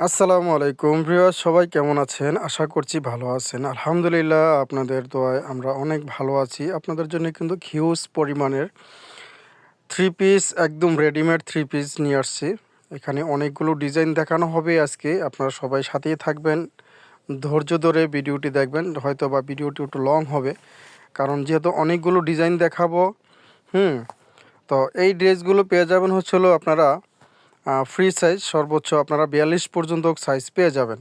আসসালামু আলাইকুম প্রিয় সবাই কেমন আছেন? আশা করছি ভালো আছেন। আলহামদুলিল্লাহ আপনাদের দোয়ায় আমরা অনেক ভালো আছি। আপনাদের জন্য কিন্তু হিউজ পরিমাণের থ্রি পিস একদম রেডিমেড থ্রি পিস নিয়ে আসছি। এখানে অনেকগুলো ডিজাইন দেখানো হবে আজকে। আপনারা সবাই সাথেই থাকবেন। ধৈর্য ধরে ভিডিওটি দেখবেন। হয়তো বা ভিডিওটি একটু লং হবে। কারণ যেহেতু অনেকগুলো ডিজাইন দেখাবো, হুম, তো এই ড্রেসগুলো পেয়ে যাবেন হচ্ছিল আপনারা ফ্রি সাইজ সর্বোচ্চ আপনারা বিয়াল্লিশ পর্যন্ত সাইজ পেয়ে যাবেন।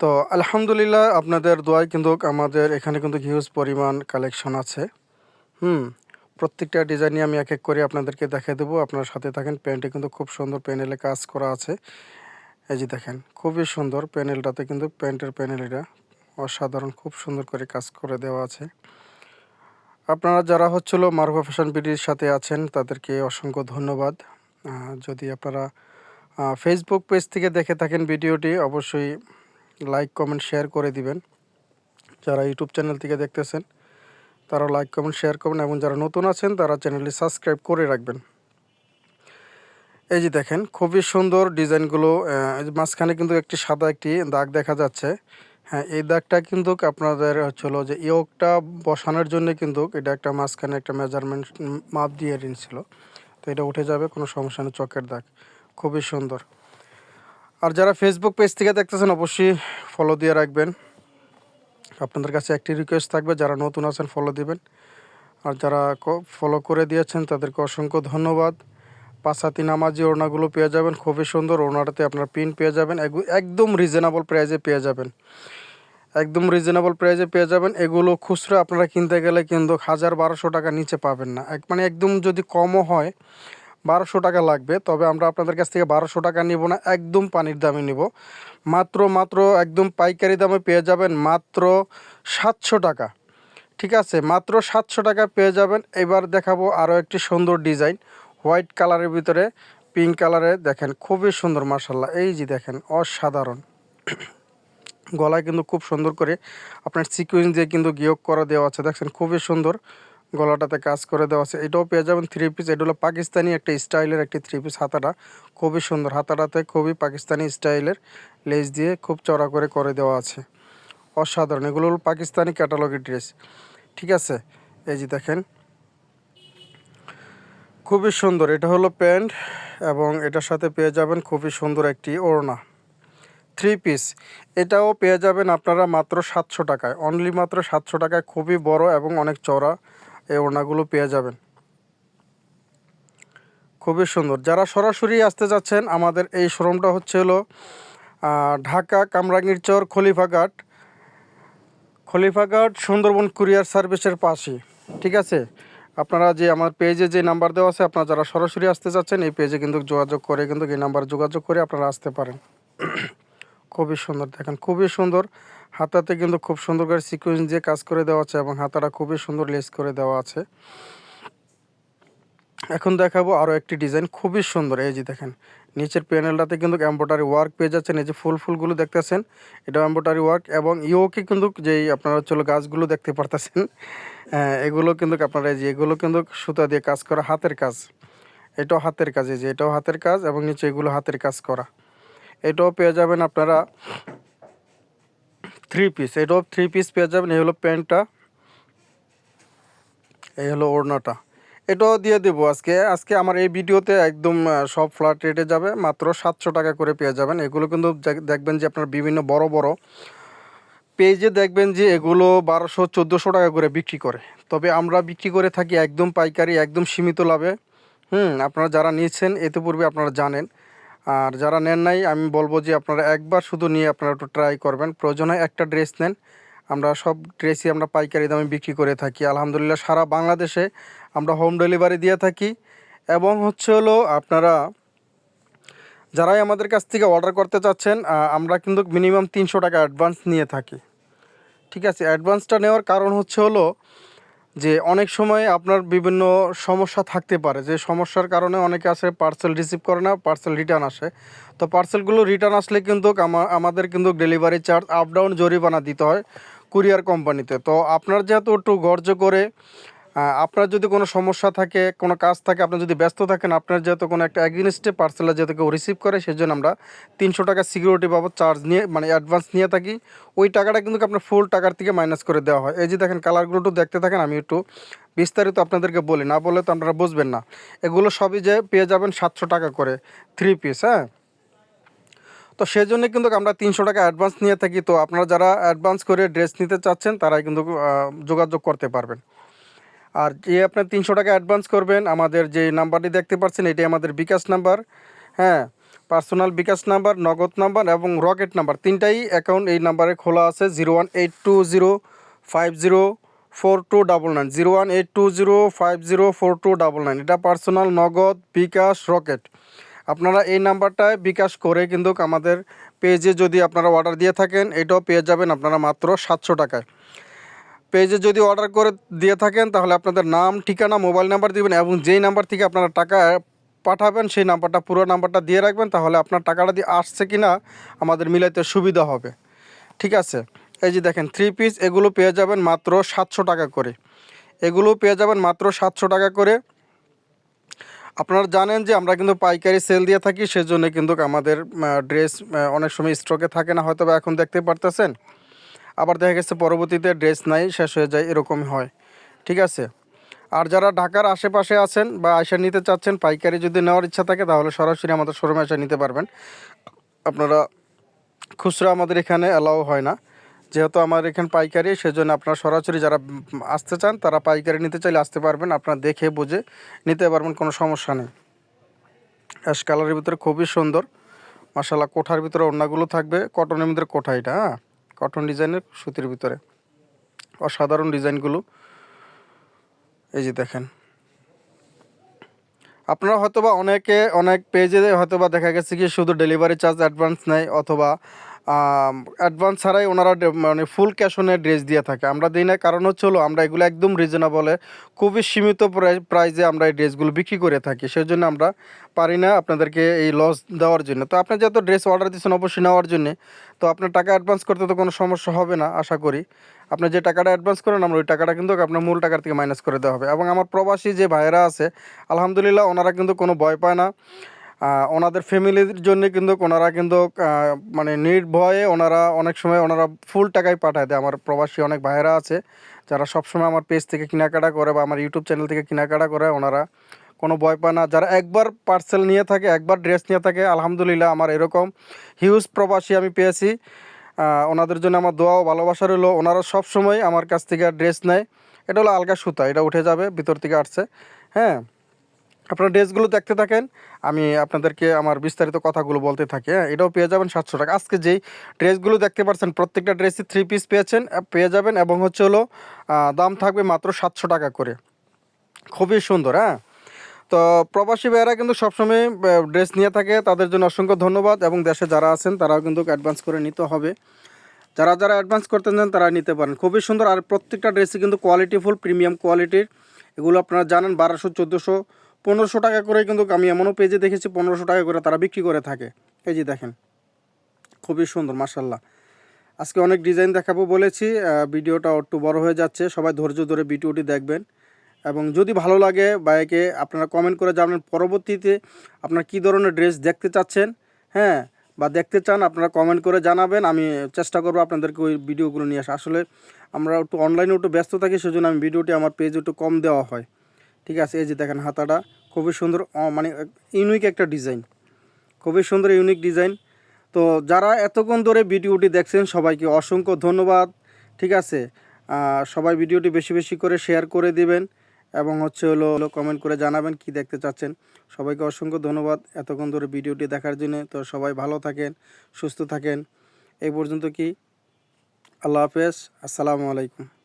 তো আলহামদুলিল্লাহ আপনাদের দোয়ায় কিন্তু আমাদের এখানে কিন্তু হিউজ পরিমাণ কালেকশন আছে। হুম, প্রত্যেকটা ডিজাইনই আমি এক এক করে আপনাদেরকে দেখিয়ে দেবো। আপনার সাথে থাকেন প্যান্টে কিন্তু খুব সুন্দর প্যানেলে কাজ করা আছে। এই যে দেখেন, খুবই সুন্দর প্যানেলটাতে কিন্তু প্যান্টের প্যানেল এটা অসাধারণ, খুব সুন্দর করে কাজ করে দেওয়া আছে। আপনারা যারা হচ্ছিল মারুফা ফ্যাশন বিডির সাথে আছেন, তাদেরকে অসংখ্য ধন্যবাদ। যদি আপনারা ফেসবুক পেজ থেকে দেখে থাকেন ভিডিওটি, অবশ্যই লাইক কমেন্ট শেয়ার করে দিবেন। যারা ইউটিউব চ্যানেল থেকে দেখতেছেন, তারা লাইক কমেন্ট শেয়ার করবেন এবং যারা নতুন আছেন, তারা চ্যানেলটি সাবস্ক্রাইব করে রাখবেন। এই যে দেখেন, খুবই সুন্দর ডিজাইনগুলো মাঝখানে কিন্তু একটি সাদা, একটি দাগ দেখা যাচ্ছে। হ্যাঁ এই দাগটা কিন্তু আপনাদের হচ্ছিল যে ইয়োগটা বসানোর জন্য কিন্তু এটা একটা মাঝখানে একটা মেজারমেন্ট মাপ দিয়ে ছিল। তো এটা উঠে যাবে, কোনো সমস্যা নেই, চকের দাগ। খুবই সুন্দর। আর যারা ফেসবুক পেজ থেকে দেখতেছেন, অবশ্যই ফলো দিয়ে রাখবেন। আপনাদের কাছে একটি রিকোয়েস্ট থাকবে, যারা নতুন আছেন ফলো দিবেন। আর যারা ফলো করে দিয়েছেন, তাদেরকে অসংখ্য ধন্যবাদ। পাঁচাতি নামাজি ওড়নাগুলো পেয়ে যাবেন, খুবই সুন্দর। ওড়নাটাতে আপনার পিন পেয়ে যাবেন একদম রিজনেবল প্রাইসে পেয়ে যাবেন। একদম রিজনেবল প্রাইসে পেয়ে যাবেন। এগুলো খুচরা আপনারা কিনতে গেলে কিন্তু হাজার বারোশো টাকা নিচে পাবেন না। এক মানে একদম যদি কমও হয়, বারোশো টাকা লাগবে। তবে আমরা আপনাদের কাছ থেকে বারোশো টাকা নিব না, একদম পানির দামে নিব। মাত্র মাত্র একদম পাইকারি দামে পেয়ে যাবেন মাত্র সাতশো টাকা। ঠিক আছে? মাত্র সাতশো টাকা পেয়ে যাবেন। এবার দেখাবো আরও একটি সুন্দর ডিজাইন। হোয়াইট কালারের ভিতরে, পিঙ্ক কালারে দেখেন, খুবই সুন্দর মার্শাল্লাহ এই যে দেখেন, অসাধারণ। গলায় কিন্তু খুব সুন্দর করে আপনার সিকুয়েন্স দিয়ে কিন্তু গিয়োগ করা দেওয়া আছে। দেখছেন, খুবই সুন্দর গলাটাতে কাজ করে দেওয়া আছে। এটাও পেয়ে যাবেন থ্রি পিস এটা হলো পাকিস্তানি একটা স্টাইলের একটি থ্রি পিস হাতাটা। খুবই সুন্দর হাতাটাতে খুবই পাকিস্তানি স্টাইলের লেস দিয়ে খুব চড়া করে করে দেওয়া আছে। অসাধারণ। এগুলো হলো পাকিস্তানি ক্যাটালগের ড্রেস ঠিক আছে? এই যে দেখেন। খুবই সুন্দর। এটা হলো প্যান্ট এবং এটার সাথে পেয়ে যাবেন খুবই সুন্দর একটি ওড়না। থ্রি পিস এটাও পেয়ে যাবেন আপনারা মাত্র সাতশো টাকায়। অনলি মাত্র সাতশো টাকায় খুবই বড় এবং অনেক চড়া এই ওড়নাগুলো পেয়ে যাবেন। খুবই সুন্দর। যারা সরাসরি আসতে যাচ্ছেন, আমাদের এই শোরুমটা হচ্ছে হলো ঢাকা কামরাঙ্গীর চর খলিফাঘাট খলিফাঘাট সুন্দরবন কুরিয়ার সার্ভিসের পাশে, ঠিক আছে? আপনারা যে আমার পেজে যে নাম্বার দেওয়া আছে, আপনারা যারা সরাসরি আসতে চাচ্ছেন এই পেজে কিন্তু যোগাযোগ করে কিন্তু এই নাম্বারে যোগাযোগ করে আপনারা আসতে পারেন। খুবই সুন্দর। দেখেন, খুবই সুন্দর। হাতাতে কিন্তু খুব সুন্দর করে সিকোয়েন্স দিয়ে কাজ করে দেওয়া আছে এবং হাতাটা খুবই সুন্দর লেস করে দেওয়া আছে। এখন দেখাবো আরও একটি ডিজাইন খুবই সুন্দর। এই যে দেখেন, নিচের প্যানেলটাতে কিন্তু এম্ব্রয়ডারি ওয়ার্ক পেয়ে যাচ্ছেন। এই যে ফুল ফুলগুলো দেখতেছেন এটা এম্ব্রয়ডারি ওয়ার্ক এবং ইওকে কিন্তু যেই আপনারা হচ্ছে গাছগুলো দেখতে পারতেছেন এগুলো কিন্তু আপনারা এই যে, এগুলো কিন্তু সুতা দিয়ে কাজ করা হাতের কাজ। এটাও হাতের কাজ, এই যে এটাও হাতের কাজ এবং নিচে এগুলো হাতের কাজ করা। এটাও পেয়ে যাবেন আপনারা থ্রি পিস এটাও থ্রি পিস পেয়ে যাবেন। এই হলো প্যান্টটা, এই হলো ওড়নাটা। এটাও দিয়ে দেবো আজকে। আজকে আমার এই ভিডিওতে একদম সব ফ্ল্যাট রেটে যাবে। মাত্র সাতশো টাকা করে পেয়ে যাবেন। এগুলো কিন্তু দেখবেন যে আপনার বিভিন্ন বড় বড় পেজে দেখবেন যে এগুলো বারোশো, চোদ্দোশো টাকা করে বিক্রি করে। তবে আমরা বিক্রি করে থাকি একদম পাইকারি, একদম সীমিত লাভে। হুম, আপনারা যারা নিয়েছেন এতে পূর্বে আপনারা জানেন। আর যারা নেন নাই, আমি বলব যে আপনারা একবার শুধু নিয়ে আপনারা একটু ট্রাই করবেন। প্রয়োজন হয় একটা ড্রেস নেন। আমরা সব ড্রেসই আমরা পাইকারি দামে বিক্রি করে থাকি। আলহামদুলিল্লাহ, সারা বাংলাদেশে আমরা হোম ডেলিভারি দিয়ে থাকি। এবং হচ্ছে হলো আপনারা, যারাই আমাদের কাছ থেকে অর্ডার করতে চাচ্ছেন আমরা কিন্তু মিনিমাম তিনশো টাকা অ্যাডভান্স নিয়ে থাকি। ঠিক আছে অ্যাডভান্সটা নেওয়ার কারণ হচ্ছে হলো যে অনেক সময় আপনার বিভিন্ন সমস্যা থাকতে পারে, যে সমস্যার কারণে অনেকে আসে পার্সেল রিসিভ করে না পার্সেল রিটার্ন আসে। তো পার্সেলগুলো রিটার্ন আসলে কিন্তু আমাদের কিন্তু ডেলিভারি চার্জ আপ ডাউন জরিমানা দিতে হয় কুরিয়ার কোম্পানিতে। তো আপনার যেহেতু একটু গর্জ করে আপনার যদি কোনো সমস্যা থাকে, কোনো কাজ থাকে, আপনি যদি ব্যস্ত থাকেন, আপনার যেহেতু কোনো একটা অ্যাগেনিস্টে পার্সেলে যেহেতু কেউ রিসিভ করে সেই জন্য আমরা তিনশো টাকা সিকিউরিটি বাবদ চার্জ নিয়ে মানে অ্যাডভান্স নিয়ে থাকি। ওই টাকাটা কিন্তু আপনার ফুল টাকার থেকে মাইনাস করে দেওয়া হয়। এই যে দেখেন কালারগুলো একটু দেখতে থাকেন, আমি একটু বিস্তারিত আপনাদেরকে বলি। না বলে তো আপনারা বুঝবেন না। এগুলো সবই যে পেয়ে যাবেন সাতশো টাকা করে থ্রি পিস হ্যাঁ? তো সেই জন্য কিন্তু আমরা তিনশো টাকা অ্যাডভান্স নিয়ে থাকি। তো আপনারা যারা অ্যাডভান্স করে ড্রেস নিতে চাচ্ছেন, তারাই কিন্তু যোগাযোগ করতে পারবেন। আর যে আপনার তিনশো টাকা অ্যাডভান্স করবেন, আমাদের যে নাম্বারটি দেখতে পাচ্ছেন, এটি আমাদের বিকাশ নাম্বার। হ্যাঁ personal bKash number, Nagad number এবং রকেট নাম্বার। তিনটাই অ্যাকাউন্ট এই নাম্বারে খোলা আছে zero one eight two zero five zero four two double nine zero one eight two zero five zero four two double nine এটা personal Nagad, bKash, rocket. আপনারা এই নাম্বারটায় বিকাশ করে কিন্তু আমাদের পেজে যদি আপনারা অর্ডার দিয়ে থাকেন, এটাও পেয়ে যাবেন আপনারা মাত্র সাতশো টাকায়। পেজে যদি অর্ডার করে দিয়ে থাকেন, তাহলে আপনাদের নাম, ঠিকানা মোবাইল নাম্বার দিবেন এবং যেই নাম্বার থেকে আপনারা টাকা পাঠাবেন, সেই নাম্বারটা পুরো নাম্বারটা দিয়ে রাখবেন, তাহলে আপনার টাকাটা দিয়ে আসছে কি না আমাদের মিলাইতে সুবিধা হবে। ঠিক আছে? এই যে দেখেন থ্রি পিস এগুলো পেয়ে যাবেন মাত্র সাতশো টাকা করে। এগুলো পেয়ে যাবেন মাত্র সাতশো টাকা করে। আপনারা জানেন যে আমরা কিন্তু পাইকারি সেল দিয়ে থাকি, সেজন্য কিন্তু আমাদের ড্রেস অনেক সময় স্টকে থাকে না হয়তো এখন দেখতে পারতেছেন। আবার দেখা গেছে পরবর্তীতে ড্রেস নাই, শেষ হয়ে যায়, এরকমই হয়। ঠিক আছে? আর যারা ঢাকার আশেপাশে আছেন বা আয়সা নিতে চাচ্ছেন, পাইকারি যদি নেওয়ার ইচ্ছা থাকে, তাহলে সরাসরি আমাদের শোরুমে এসে নিতে পারবেন। আপনারা খুচরা আমাদের এখানে অ্যালাউ হয় না। যেহেতু আমার এখানে পাইকারি, সেজন্য আপনারা সরাসরি যারা আসতে চান, তারা পাইকারি নিতে চাইলে আসতে পারবেন। আপনারা দেখে বুঝে নিতে পারবেন, কোনো সমস্যা নেই। অ্যাশ কালারের ভিতরে খুবই সুন্দর। মাসাল্লাহ কোঠার ভিতরে ওড়নাগুলো থাকবে। কটনের ভিতরে কোঠা এটা হ্যাঁ? কটন ডিজাইনের সুতির ভিতরে। অসাধারণ ডিজাইনগুলো। এই যে দেখেন। আপনারা হয়তোবা অনেকে, অনেক পেজে হয়তোবা দেখা গেছে কি শুধু ডেলিভারি চার্জ অ্যাডভান্স নেয় অথবা অ্যাডভান্স ছাড়াই ওনারা মানে ফুল ক্যাশ অনে ড্রেস দিয়ে থাকে। আমরা দিই না, কারণ হচ্ছে হলো আমরা এগুলো একদম রিজনেবলে খুবই সীমিত প্রাইজে আমরা এই ড্রেসগুলো বিক্রি করে থাকি। সেই জন্য আমরা পারি না আপনাদেরকে এই লস দেওয়ার জন্য। তো আপনি যেহেতু ড্রেস অর্ডার দিচ্ছেন অবশ্যই নেওয়ার জন্যে, তো আপনার টাকা অ্যাডভান্স করতে তো কোনো সমস্যা হবে না, আশা করি। আপনি যে টাকাটা অ্যাডভান্স করেন, আমরা ওই টাকাটা কিন্তু আপনার মূল টাকার থেকে মাইনাস করে দেওয়া হবে। এবং আমার প্রবাসী যে ভাইয়েরা আছে, আলহামদুলিল্লাহ, ওনারা কিন্তু কোনো ভয় পায় না। ওনাদের ফ্যামিলির জন্য কিন্তু ওনারা কিন্তু মানে নির্ভয়ে ওনারা অনেক সময় ওনারা ফুল টাকায় পাঠায় দেয়। আমার প্রবাসী অনেক ভাইয়েরা আছে, যারা সবসময় আমার পেজ থেকে কেনাকাটা করে বা আমার ইউটিউব চ্যানেল থেকে কেনাকাটা করে, ওনারা কোনো ভয় পায় না। যারা একবার পার্সেল নিয়ে থাকে, একবার ড্রেস নিয়ে থাকে, আলহামদুলিল্লাহ আমার এরকম হিউজ প্রবাসী আমি পেয়েছি। ওনাদের জন্য আমার দোয়া ও ভালোবাসা রইল। ওনারা সব সময় আমার কাছ থেকে ড্রেস নেয়। এটা হলো আলগা সুতা, এটা উঠে যাবে, ভিতর থেকে আসছে। হ্যাঁ। আপনার ড্রেসগুলো দেখতে থাকেন, আমি আপনাদেরকে আমার বিস্তারিত কথাগুলো বলতে থাকি হ্যাঁ এটাও পেয়ে যাবেন সাতশো টাকা। আজকে যেই ড্রেসগুলো দেখতে পাচ্ছেন, প্রত্যেকটা ড্রেসই থ্রি পিস পেয়েছেন পেয়ে যাবেন এবং হচ্ছে হলো দাম থাকবে মাত্র সাতশো টাকা করে। খুবই সুন্দর হ্যাঁ? তো প্রবাসী ভাইয়েরা কিন্তু সবসময় ড্রেস নিয়ে থাকে, তাদের জন্য অসংখ্য ধন্যবাদ এবং দেশে যারা আছেন, তারাও কিন্তু অ্যাডভান্স করে নিতে হবে। যারা যারা অ্যাডভান্স করতে চান, তারা নিতে পারেন। খুবই সুন্দর, আর প্রত্যেকটা ড্রেসই কিন্তু কোয়ালিটিফুল প্রিমিয়াম কোয়ালিটির এগুলো আপনারা জানেন, বারোশো, চোদ্দোশো পনেরোশো টাকা করে কিন্তু আমি এমনও পেজে দেখেছি, পনেরোশো টাকা করে তারা বিক্রি করে থাকে। এই যে দেখেন, খুবই সুন্দর মাসাল্লাহ আজকে অনেক ডিজাইন দেখাবো বলেছি ভিডিওটা একটু বড় হয়ে যাচ্ছে, সবাই ধৈর্য ধরে ভিডিওটি দেখবেন। এবং যদি ভালো লাগে বাইকে, আপনারা কমেন্ট করে জানাবেন, পরবর্তীতে আপনারা কী ধরনের ড্রেস দেখতে চাচ্ছেন হ্যাঁ বা দেখতে চান, আপনারা কমেন্ট করে জানাবেন, আমি চেষ্টা করব আপনাদেরকে ওই ভিডিওগুলো নিয়ে আসা আসলে আমরা একটু অনলাইনে একটু ব্যস্ত থাকি, সেজন্য আমি ভিডিওটি আমার পেজ একটু কম দেওয়া হয়। ঠিক আছে, এই যে দেখেন হাতাটা, খুবই সুন্দর মানে ইউনিক একটা ডিজাইন খুবই সুন্দর ইউনিক ডিজাইন তো যারা এতক্ষণ ধরে ভিডিওটি দেখছেন, সবাইকে অসংখ্য ধন্যবাদ, ঠিক আছে? সবাই ভিডিওটি বেশি বেশি করে শেয়ার করে দিবেন এবং হচ্ছে হলো হলো কমেন্ট করে জানাবেন কি দেখতে চাচ্ছেন। সবাইকে অসংখ্য ধন্যবাদ এতক্ষণ ধরে ভিডিওটি দেখার জন্য। তো সবাই ভালো থাকেন, সুস্থ থাকেন। এই পর্যন্ত কি? আল্লাহ হাফেজ, আসসালামু আলাইকুম।